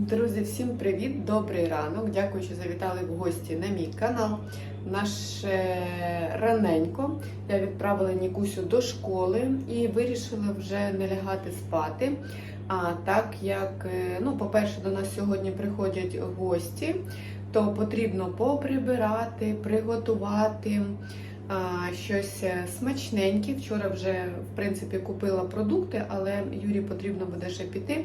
Друзі, всім привіт! Добрий ранок! Дякую, що завітали в гості на мій канал. Наше раненько я відправила Нікусю до школи і вирішила вже не лягати спати. А так як, е, ну, по-перше, до нас сьогодні приходять гості, то потрібно поприбирати, приготувати щось е, смачненьке. Вчора вже в принципі купила продукти, але Юрі потрібно буде ще піти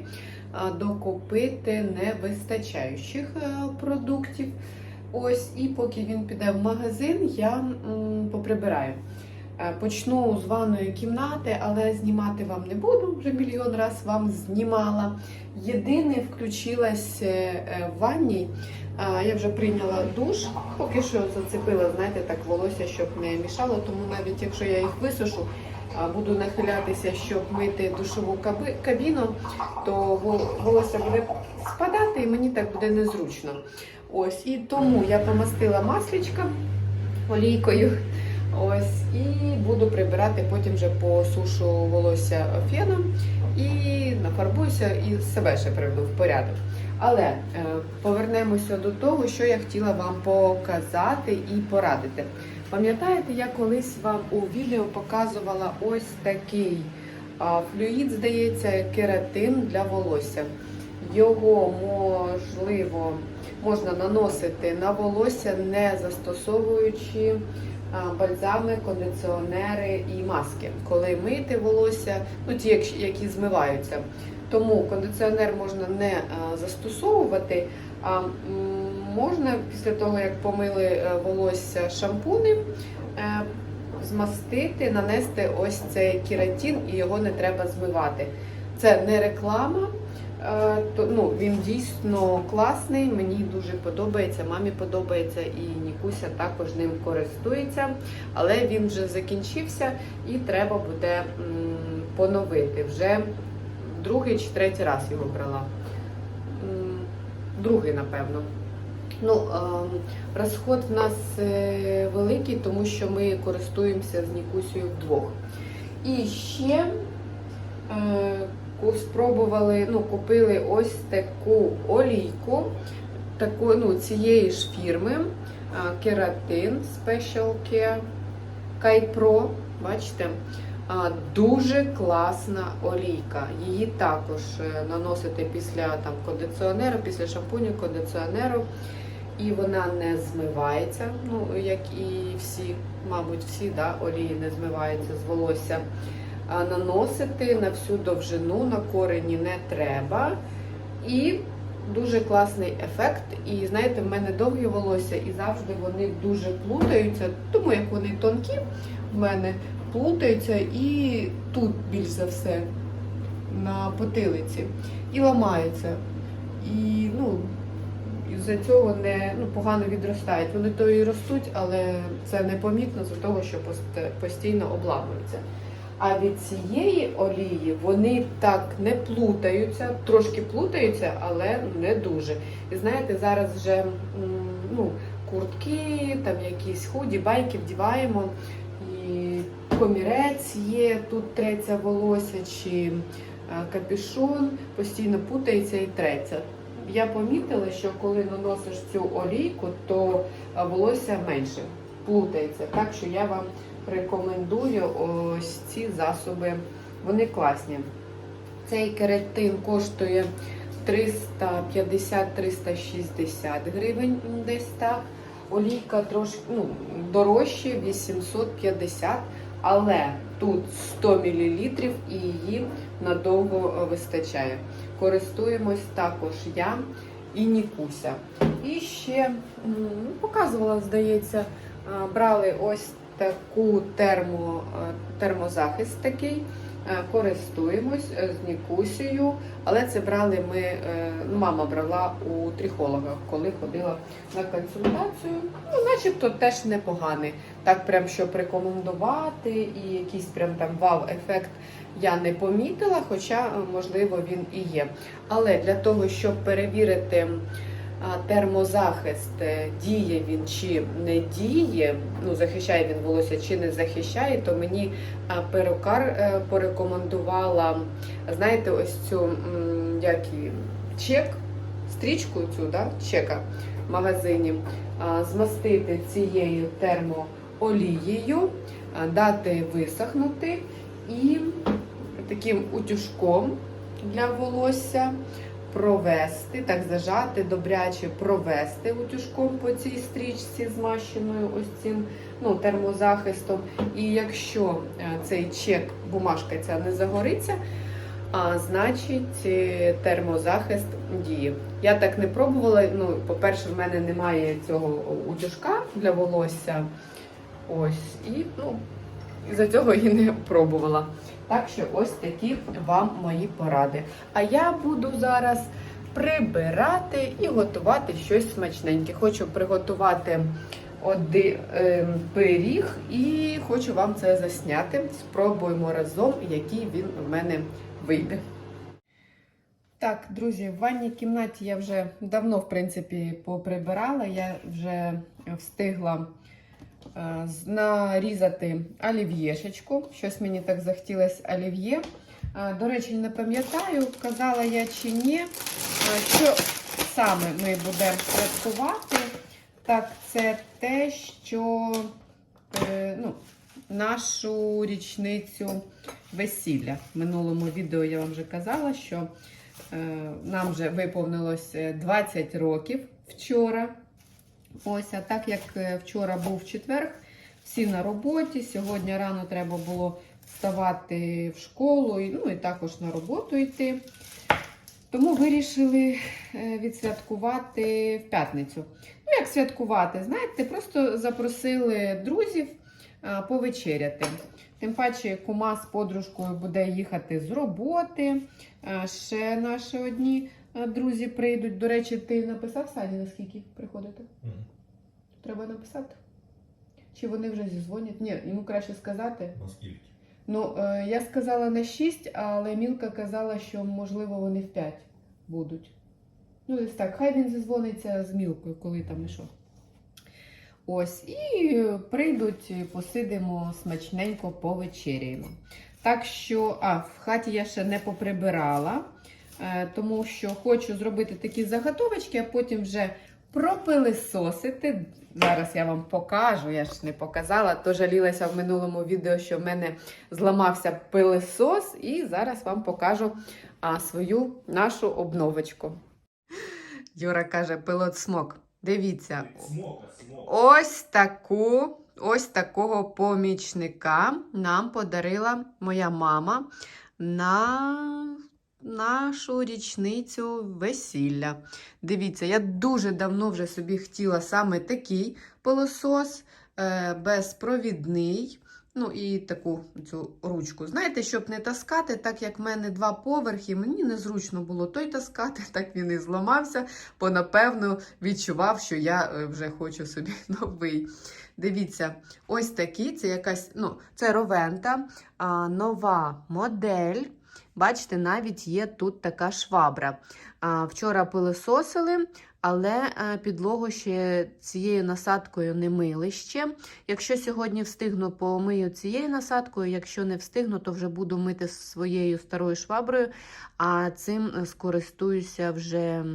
докупити невистачаючих е, продуктів. Ось, і поки він піде в магазин, я поприбираю. Е, Почну з ванної кімнати, але знімати вам не буду, вже мільйон раз вам знімала. Єдине, включилась е, в ванні. Я вже прийняла душ, поки що зацепила, знаєте, так волосся, щоб не мішало, тому навіть якщо я їх висушу, буду нахилятися, щоб мити душову кабіну, то волосся буде спадати і мені так буде незручно. Ось, і тому я помастила маслічка олійкою. Ось, і буду прибирати, потім вже посушу волосся феном і нафарбуюся і себе ще приведу в порядок. Але е, повернемося до того, що я хотіла вам показати і порадити. Пам'ятаєте, я колись вам у відео показувала ось такий флюїд, здається, кератин для волосся. Його можливо можна наносити на волосся, не застосовуючи бальзами, кондиціонери і маски, коли мити волосся, ну ті, які змиваються. Тому кондиціонер можна не застосовувати, а можна після того, як помили е, волосся шампунем, е, змастити, нанести ось цей кератин і його не треба змивати. Це не реклама. Е, то, ну, він дійсно класний, мені дуже подобається, мамі подобається і Нікуся також ним користується, але він вже закінчився і треба буде поновити. Вже другий чи третій раз його брала. Другий, напевно. Ну, ем, розход в нас е, великий, тому що ми користуємося з Нікусею вдвох. І ще е, спробували, ну, купили ось таку олійку таку, ну, цієї ж фірми Keratin Special Care Pro. Бачите? Дуже класна олійка. Її також е, наносити після там, кондиціонеру, після шампуню, кондиціонеру. І вона не змивається, ну як і всі, мабуть, всі да, олії не змиваються з волосся. Наносити на всю довжину на корені не треба. І дуже класний ефект. І знаєте, в мене довгі волосся, і завжди вони дуже плутаються, тому як вони тонкі в мене плутаються і тут більш за все на потилиці. І ламаються. І ну, з-за цього не ну, погано відростають. Вони то і ростуть, але це непомітно з-за того, що постійно обламуються. А від цієї олії вони так не плутаються, трошки плутаються, але не дуже. І знаєте, зараз вже ну, куртки, там якісь худі, байки вдіваємо. І комірець є, тут треться волосся чи е, капюшон, постійно путається і треться. Я помітила, що коли наносиш цю олійку, то е, волосся менше плутається. Так що я вам рекомендую ось ці засоби. Вони класні. Цей кератин коштує 350-360 гривень десь так. Олійка трошки ну, дорожче 850, але тут 100 мл і її надовго е, вистачає. Користуємось також я і Нікуся. І ще ну, показувала, здається, е, брали ось таку термо, е, термозахист такий. Е, Користуємось е, з Нікусею, але це брали ми, ну, мама брала у трихолога, коли ходила на консультацію. Ну, начебто теж непоганий. Так, прям щоб рекомендувати, і якийсь прям там вау-ефект я не помітила, хоча, можливо, він і є. Але для того, щоб перевірити термозахист, е, діє він чи не діє, ну захищає він волосся чи не захищає, то мені перукар е, порекомендувала, знаєте, ось цю як її, чек стрічку цю, да, чека в магазині, змастити цією термоолією, дати висохнути і таким утюжком для волосся провести, так зажати, добряче провести утюжком по цій стрічці, змащеною ось цим ну, термозахистом. І якщо е, цей чек, бумажка ця не загориться, а значить е, термозахист діє. Я так не пробувала. Ну, по-перше, в мене немає цього утюжка для волосся. Ось, і ну, із-за цього і не пробувала. Так що ось такі вам мої поради. А я буду зараз прибирати і готувати щось смачненьке. Хочу приготувати один е, пиріг і хочу вам це засняти. Спробуємо разом, який він в мене вийде. Так, друзі, в ванній кімнаті я вже давно, в принципі, поприбирала. Я вже встигла нарізати олів'єшечку. Щось мені так захотілося олів'є. Е, До речі, не пам'ятаю, казала я чи ні, е, що саме ми будемо святкувати. Так, це те, що е, ну, нашу річницю весілля. В минулому відео я вам вже казала, що е, нам вже виповнилось е, 20 років вчора. Ось, а так як е, вчора був четверг, всі на роботі. Сьогодні рано треба було вставати в школу, ну і також на роботу йти. Тому вирішили е, відсвяткувати в п'ятницю. Ну, як святкувати? Знаєте, просто запросили друзів повечеряти. Тим паче, кума з подружкою буде їхати з роботи. Ще наші одні друзі прийдуть. До речі, ти написав Сані, наскільки приходите? Мгм. Треба написати? Чи вони вже зізвонять? Ні, йому краще сказати. Наскільки? Ну, е, я сказала на 6, але Мілка казала, що можливо вони в 5 будуть. Ну, десь так. Хай він зізвониться з Мілкою, коли там і що. Ось, і прийдуть, посидимо смачненько повечеряємо. Так що, а, в хаті я ще не поприбирала, тому що хочу зробити такі заготовочки, а потім вже пропилисосити. Зараз я вам покажу, я ж не показала, то жалілася в минулому відео, що в мене зламався пилисос, і зараз вам покажу а, свою нашу обновочку. Юра каже, пилот смок. Дивіться, ось таку, ось такого помічника нам подарила моя мама на нашу річницю весілля. Дивіться, я дуже давно вже собі хотіла саме такий пилосос, е, безпровідний. Ну і таку цю ручку. Знаєте, щоб не таскати, так як в мене два поверхи, мені незручно було той таскати, так він і зламався, бо напевно відчував, що я е, вже хочу собі новий. Дивіться, ось такий, це якась, ну, це Ровента, а, нова модель. Бачите, навіть є тут така швабра. А, вчора пилисосили, але е, підлогу ще цією насадкою не мили ще. Якщо сьогодні встигну, помию цією насадкою. Якщо не встигну, то вже буду мити своєю старою шваброю, а цим е, скористуюся вже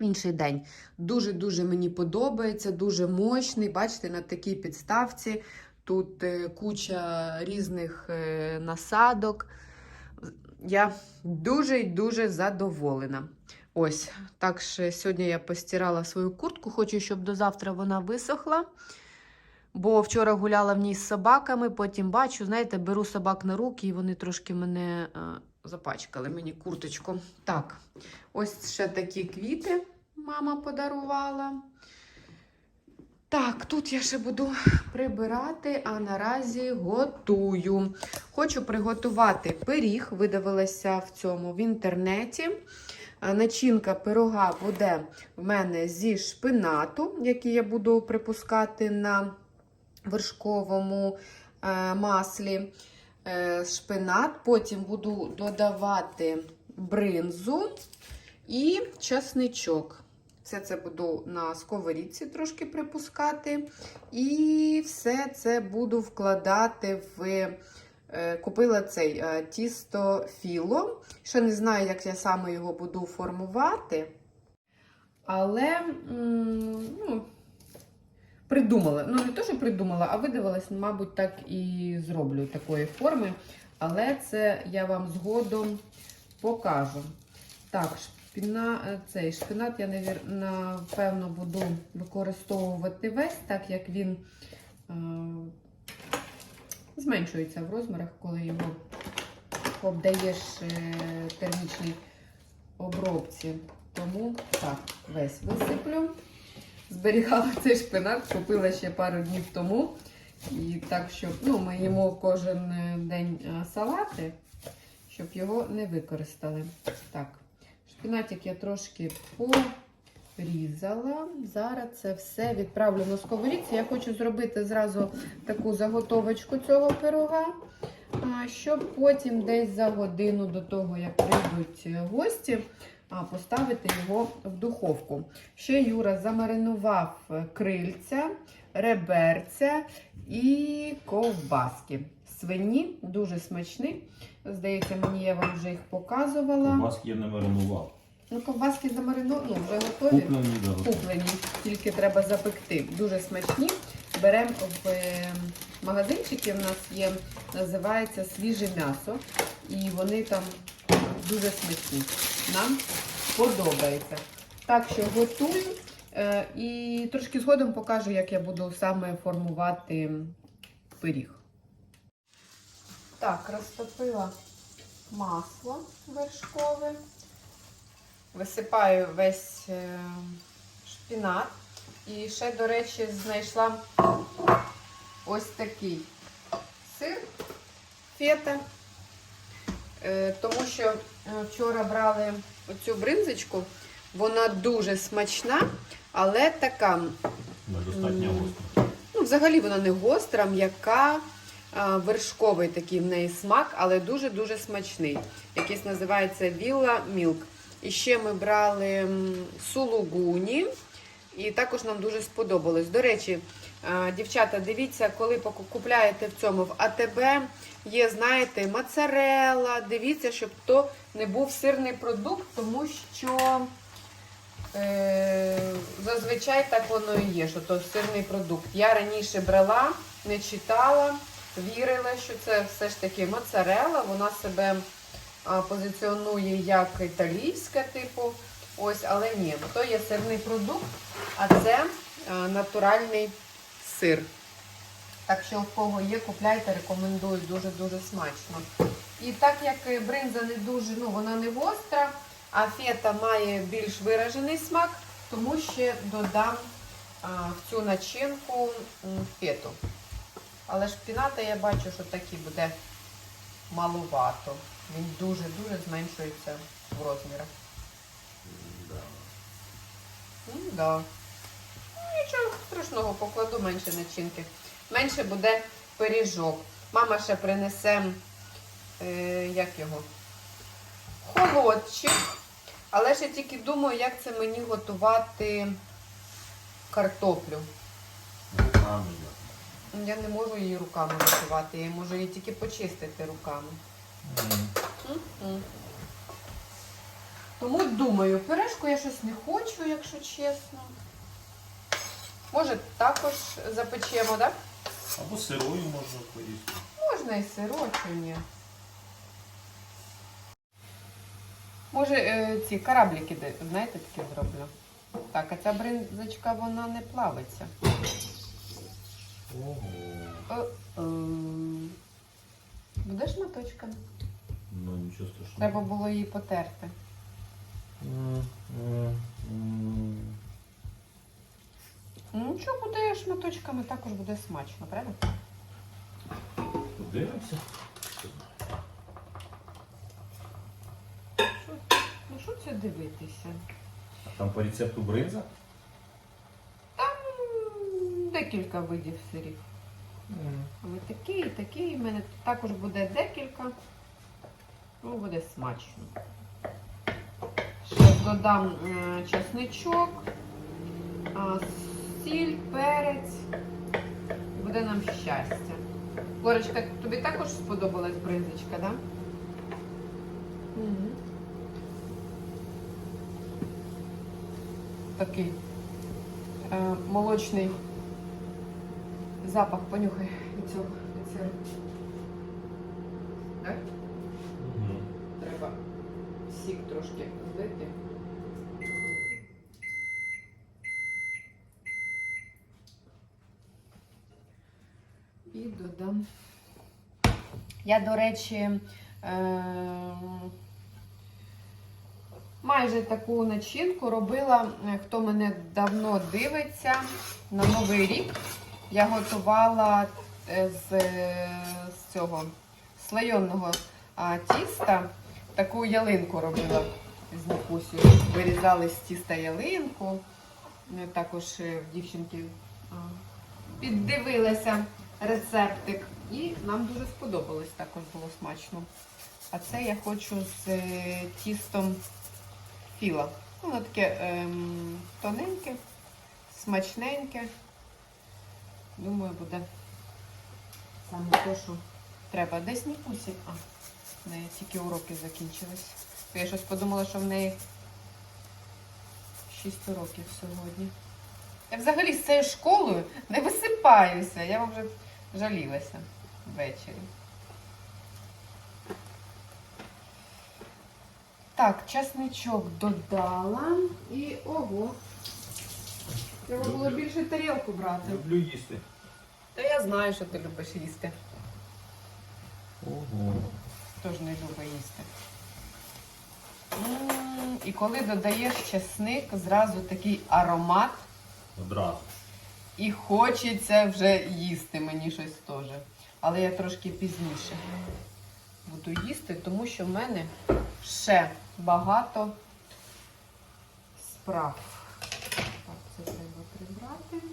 в інший день. Дуже-дуже мені подобається, дуже мощний. Бачите, на такій підставці тут е, куча різних е, насадок. Я дуже і дуже задоволена. Ось, так що сьогодні я постирала свою куртку, хочу, щоб до завтра вона висохла. Бо вчора гуляла в ній з собаками, потім бачу, знаєте, беру собак на руки, і вони трошки мене е, запачкали, мені курточку. Так, ось ще такі квіти мама подарувала. Так, тут я ще буду прибирати, а наразі готую. Хочу приготувати пиріг, видавилася в цьому в інтернеті. Начинка пирога буде в мене зі шпинату, який я буду припускати на вершковому е, маслі. Е, шпинат, потім буду додавати бринзу і часничок. Все це буду на сковорідці трошки припускати. І все це буду вкладати в. е, Купила цей е, тісто філо. Ще не знаю, як я саме його буду формувати. Але ну, придумала. Ну, не то, що придумала, а видивилась, мабуть, так і зроблю такої форми. Але це я вам згодом покажу. Так, шпіна, е, цей шпинат я напевно буду використовувати весь, так як він е, зменшується в розмірах, коли його обдаєш е, термічній обробці. Тому так, весь висиплю. Зберігала цей шпинат, купила ще пару днів тому. І так, щоб ну, ми їмо кожен е, день е, салати, щоб його не використали. Так, шпинатик я трошки порізала. Зараз це все відправлю на сковорідці. Я хочу зробити зразу таку заготовочку цього пирога, щоб потім десь за годину до того, як прийдуть е, гості, поставити його в духовку. Ще Юра замаринував е, крильця, реберця і ковбаски. Свині дуже смачні. Здається, мені я вам вже їх показувала. Маски я не маринував. Ну, ковбаски замариновані, ну, вже готові. Куплені, да. Куплені, тільки треба запекти. Дуже смачні. Беремо в е, магазинчики, в нас є, називається свіже м'ясо. І вони там дуже смачні. Нам подобається. Так що готую. Е, І трошки згодом покажу, як я буду саме формувати пиріг. Так, розтопила масло вершкове. Висипаю весь е, шпінат. І ще, до речі, знайшла ось такий сир фета. Е, Тому що е, вчора брали оцю бринзочку. Вона дуже смачна, але така Недостатньо М. гостро. Ну, взагалі вона не гостра, м'яка, вершковий такий в неї смак, але дуже-дуже смачний. Якийсь називається Вілла Мілк. І ще ми брали сулугуні, і також нам дуже сподобалось. До речі, дівчата, дивіться, коли купляєте в цьому в АТБ, є, знаєте, моцарелла. Дивіться, щоб то не був сирний продукт, тому що. Е, зазвичай так воно і є, що то сирний продукт. Я раніше брала, не читала, вірила, що це все ж таки моцарела. Вона себе позиціонує як італійська, типу. Ось, але ні, то є сирний продукт, а це а, натуральний сир. Так що, в кого є, купляйте, рекомендую дуже-дуже смачно. І так як бринза не дуже, ну вона не гостра, а фета має більш виражений смак, тому ще додам а, в цю начинку фету. Але шпіната я бачу, що так і буде малувато. Він дуже-дуже зменшується в розмірах. Ну, да. Ну, нічого страшного, покладу менше начинки. Менше буде пиріжок. Мама ще принесе, е, як його, холодчик. Але я тільки думаю, як це мені готувати картоплю. Я не можу її руками готувати, я можу її тільки почистити руками. М. Тому думаю, пиріжку я щось не хочу, якщо чесно. Може, також запечемо, так? Або сирою можна порізати. Можна і сирочу, ні. Може, е, ці кораблики, знаєте, такі зроблю. Так, а ця бринзочка, вона не плавиться. Ого. Е-е. Буде шматочками. Ну нічого страшного. Треба було її потерти. М, м. Ну, нічого буде шматочками, також буде смачно, правда? Подивимося. Що, ну що це дивитися? А там по рецепту бринза? Там декілька видів сирів. Але такий, такий. У мене також буде декілька. Ну, буде смачно. Ще додам е, чесничок, сіль, перець. Буде нам щастя. Лорочка, тобі також сподобалась бринзочка, так? Да? Угу. такий е, молочний запах. Понюхай від цього від сиру. Так? Треба сік трошки злити. Додам. Я, до речі, е- майже таку начинку робила, е, хто мене давно дивиться на Новий рік. Я готувала е, з, з цього слайонного тіста. Таку ялинку робила з Нікусю. Вирізали з тіста ялинку. Також дівчинки піддивилася рецептик. І нам дуже сподобалось, також було смачно. А це я хочу з е, тістом філа. Ну, Воно таке ем, тоненьке, смачненьке. Думаю, буде саме те, що треба. Десь Нікусі. А, в неї тільки уроки закінчились. Я щось подумала, що в неї 6 уроків сьогодні. Я взагалі з цією школою не висипаюся. Я вже жалілася ввечері. Так, часничок додала і ого. Треба було більше тарілку брати. Люблю їсти. Та я знаю, що ти любиш їсти. Ого. Хто ж не любить їсти? М, І коли додаєш чесник, зразу такий аромат, Одразу. І хочеться вже їсти мені щось теж. Але я трошки пізніше буду їсти, тому що в мене ще багато справ. Так, це треба прибрати.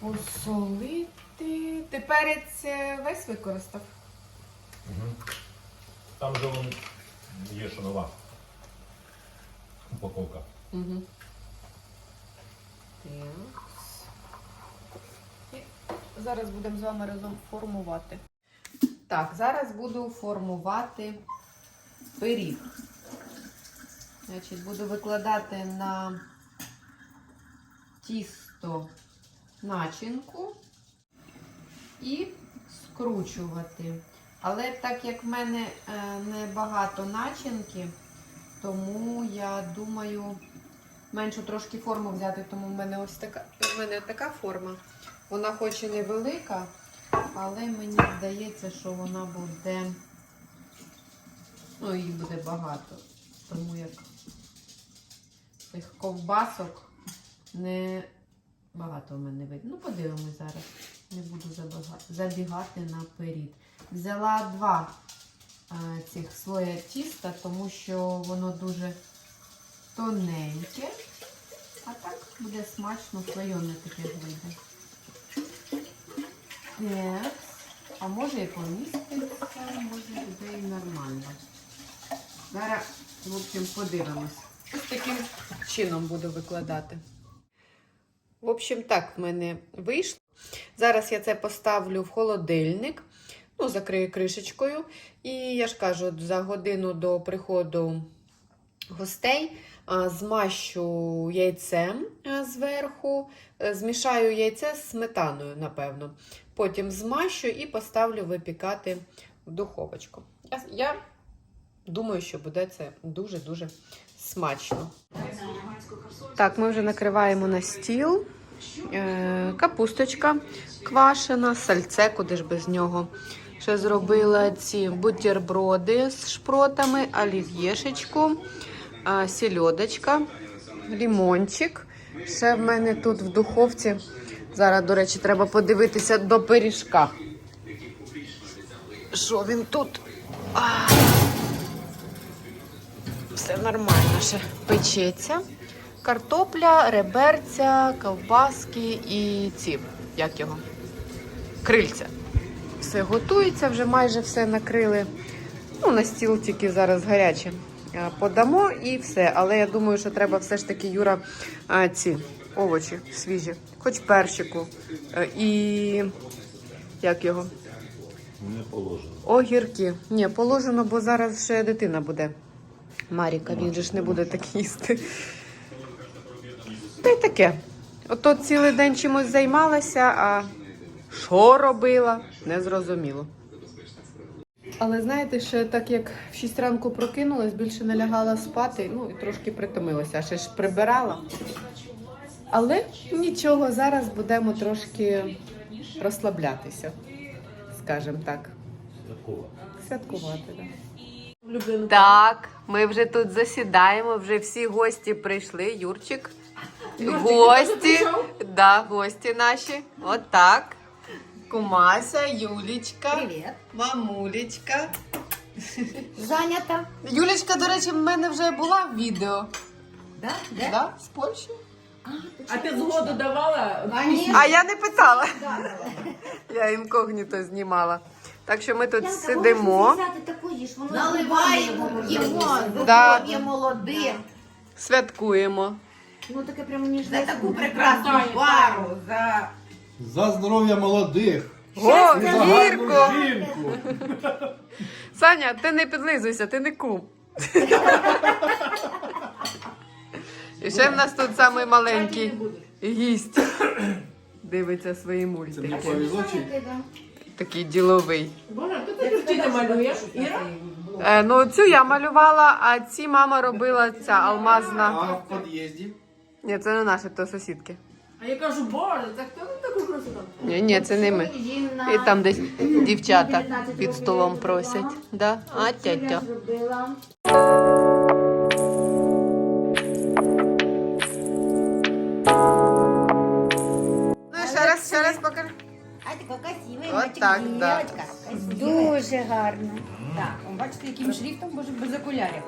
Посолити. Ти перець е, весь використав? Угу. Там же вон є що нова упаковка. Угу. І зараз будемо з вами разом формувати. Так, зараз буду формувати пиріг. Значить, буду викладати на тісто начинку і скручувати. Але так як в мене е, не начинки, тому я думаю меншу трошки форму взяти, тому в мене ось така, в мене така форма. Вона хоч і невелика, але мені здається, що вона буде, ну, її буде багато. Тому як цих ковбасок не багато в мене видно. Ну, подивимось зараз. Не буду забігати наперед. Взяла два е, цих слоя тіста, тому що воно дуже тоненьке. А так буде смачно слоєне таке вийде. Так. А може і поміститься, може буде і нормально. Зараз, в общем, подивимось. Ось таким чином буду викладати. В общем, так в мене вийшло. Зараз я це поставлю в холодильник, ну, закрию кришечкою. І я ж кажу, за годину до приходу гостей змащу яйцем зверху, е, змішаю яйце з сметаною, напевно. Потім змащу і поставлю випікати в духовочку. Я, думаю, що буде це дуже-дуже смачно. Так, ми вже накриваємо на стіл. Е, Капусточка квашена, сальце, куди ж без нього. Ще зробила ці бутерброди з шпротами, олів'єшечку, сільодочка, лімончик. Ще в мене тут в духовці. Зараз, до речі, треба подивитися до пиріжка. Що він тут? А, все нормально ще печеться. Картопля, реберця, ковбаски і ці, як його, крильця. Все готується, вже майже все накрили. Ну, на стіл тільки зараз гаряче. А, Подамо і все. Але я думаю, що треба все ж таки, Юра, ці овочі свіжі, хоч перчику. Е, І як його? Не положено. Огірки. Ні, положено, бо зараз ще дитина буде. Маріка, він же ж не буде так їсти. Та й таке. Ото цілий день чимось займалася, а що робила, не зрозуміло. Але знаєте, ще так як в 6 ранку прокинулась, більше не лягала спати, ну і трошки притомилася, ще ж прибирала. Але нічого, зараз будемо трошки розслаблятися, скажімо так. Святкувати, так. Так, ми вже тут засідаємо, вже всі гості прийшли. Юрчик. гості. Да, гості наші. Отак. Кумася, Юлічка, Привіт. мамулечка. Зайнята. Юлічка, до речі, в мене вже була в відео. Да? Де? Да? З Польщі. А ти згоду давала? Конечно. А я не питала. Я інкогніто знімала. Так що ми тут Янка, сидимо. Наливаємо, їмо, Да. здоров'я молодих. Святкуємо. Ну таке прямо ніжне. За таку прекрасну пару, за За здоров'я молодих. О, За гарну Гірко! жінку. Саня, ти не підлизуйся, ти не кум. І ще в нас тут самий маленький гість. Дивиться свої Це мені мультики. повезло чи? Такий діловий. Боже, хто ти картини малює? Іра? Е, ну, цю я малювала, а ці мама робила ця алмазна. А в під'їзді? Ні, це не наші, то сусідки. А я кажу, боже, це хто тут таку красоту? Ні, ні, це не ми. І там десь дівчата під столом просять. Да? А тятя. Зробила. Ну ще раз, ще раз покажи. а така красива, От мальчик, так, да. Дуже гарно. Так, он, бачите, яким шрифтом, боже, без окулярів.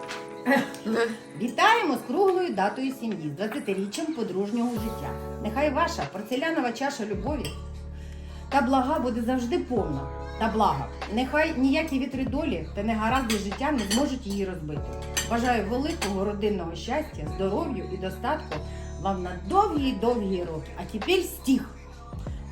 Вітаємо з круглою датою сім'ї, з 20-річчям подружнього життя. Нехай ваша порцелянова чаша любові та блага буде завжди повна та блага. Нехай ніякі вітри долі та негаразди життя не зможуть її розбити. Бажаю великого родинного щастя, здоров'ю і достатку вам на довгі-довгі роки. А тепер стих.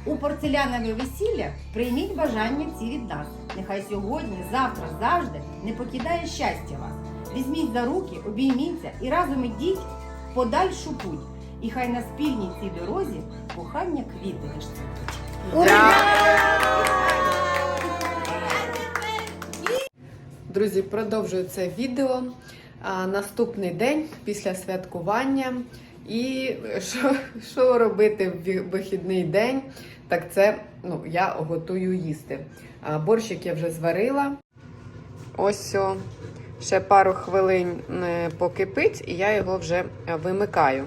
У порцелянове весілля прийміть бажання ці від нас. Нехай сьогодні, завтра, завжди не покидає щастя вас. Візьміть за руки, обійміться і разом ідіть в подальшу путь. І хай на спільній цій дорозі кохання квіти розцвітуть. Друзі, продовжую це відео. А, наступний день після святкування. І що, що робити в вихідний день? Так це ну, я готую їсти. Борщик я вже зварила. Ось о, ще пару хвилин е, покипить, і я його вже вимикаю.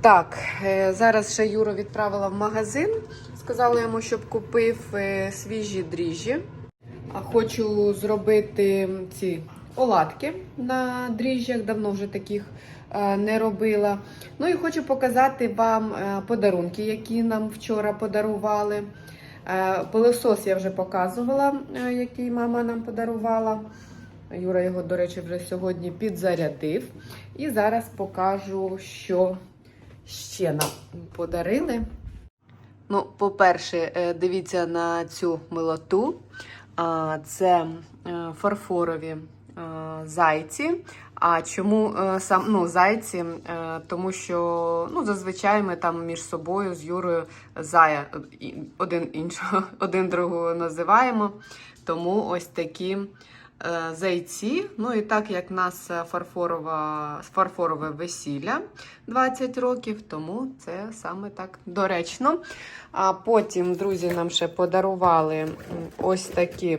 Так, е, зараз ще Юру відправила в магазин. Сказала йому, щоб купив е, свіжі дріжджі. А Хочу зробити ці оладки на дріжджах, давно вже таких не робила. Ну і хочу показати вам е, подарунки, які нам вчора подарували. Е, Пилосос я вже показувала, е, який мама нам подарувала. Юра його, до речі, вже сьогодні підзарядив. І зараз покажу, що ще нам подарили. Ну, по-перше, е, дивіться на цю милоту. Це е, фарфорові е, зайці. А чому е, сам ну, зайці? Е, Тому що ну, зазвичай ми там між собою з Юрою зая один іншого, один другого називаємо. Тому ось такі е, зайці. Ну і так як в нас фарфорова, фарфорове весілля 20 років, тому це саме так доречно. А потім друзі нам ще подарували ось такі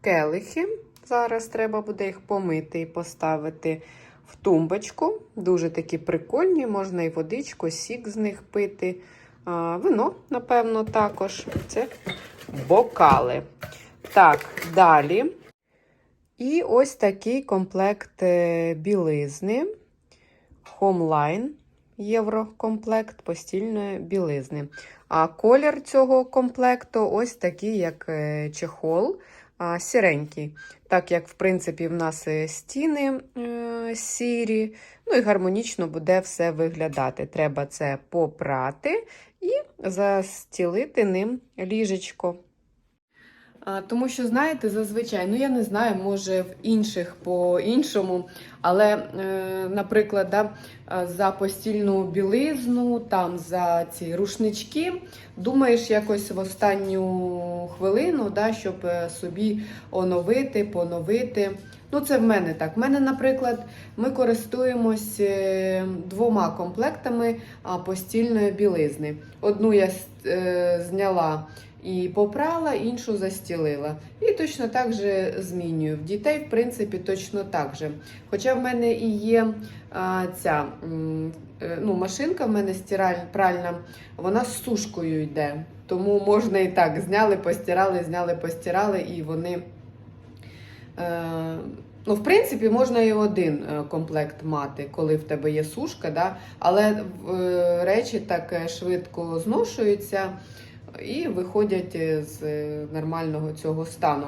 келихи. Зараз треба буде їх помити і поставити в тумбочку. Дуже такі прикольні, можна і водичку, сік з них пити. А, вино, напевно, також. Це бокали. Так, далі. І ось такий комплект е, білизни. Homeline єврокомплект постільної білизни. А колір цього комплекту ось такий, як е, чехол, сіренький. Так як, в принципі, в нас е, стіни е, сірі, ну і гармонічно буде все виглядати. Треба це попрати і застілити ним ліжечко. Тому що, знаєте, зазвичай, ну я не знаю, може в інших по-іншому, але, е, наприклад, да, за постільну білизну, там за ці рушнички, думаєш якось в останню хвилину, да, щоб е, собі оновити, поновити. Ну, це в мене так. В мене, наприклад, ми користуємось е, двома комплектами постільної білизни. Одну я зняла і попрала, іншу застілила. І точно так же змінюю. В дітей, в принципі, точно так же. Хоча в мене і є а, ця е, ну, машинка, в мене стираль, пральна, вона з сушкою йде. Тому можна і так. Зняли, постирали, зняли, постирали, і вони. Е, Ну, в принципі, можна і один е, комплект мати, коли в тебе є сушка, да? але речі так швидко зношуються і виходять з нормального цього стану.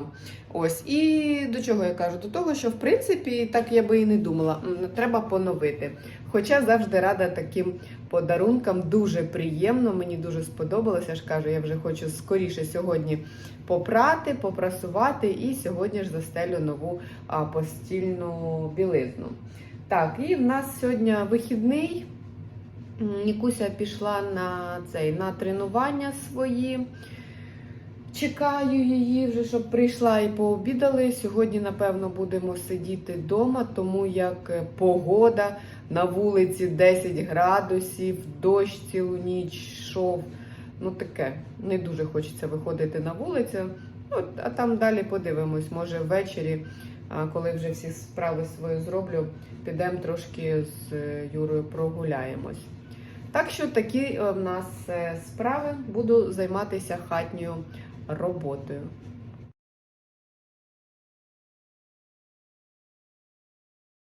Ось. І до чого я кажу? До того, що в принципі, так я би і не думала, треба поновити. Хоча завжди рада таким подарункам, дуже приємно, мені дуже сподобалося. Ж кажу, я вже хочу скоріше сьогодні попрати, попрасувати і сьогодні ж застелю нову постільну білизну. Так, і в нас сьогодні вихідний. Нікуся пішла на цей на тренування свої. Чекаю її вже, щоб прийшла і пообідали. Сьогодні, напевно, будемо сидіти вдома, тому як е, погода на вулиці 10 градусів, дощ цілу ніч йшов. Ну таке, не дуже хочеться виходити на вулицю. От, а там далі подивимось. Може ввечері, коли вже всі справи свої зроблю, підемо трошки з е, Юрою прогуляємось. Так що такі е, в нас е, справи. Буду займатися хатньою роботою.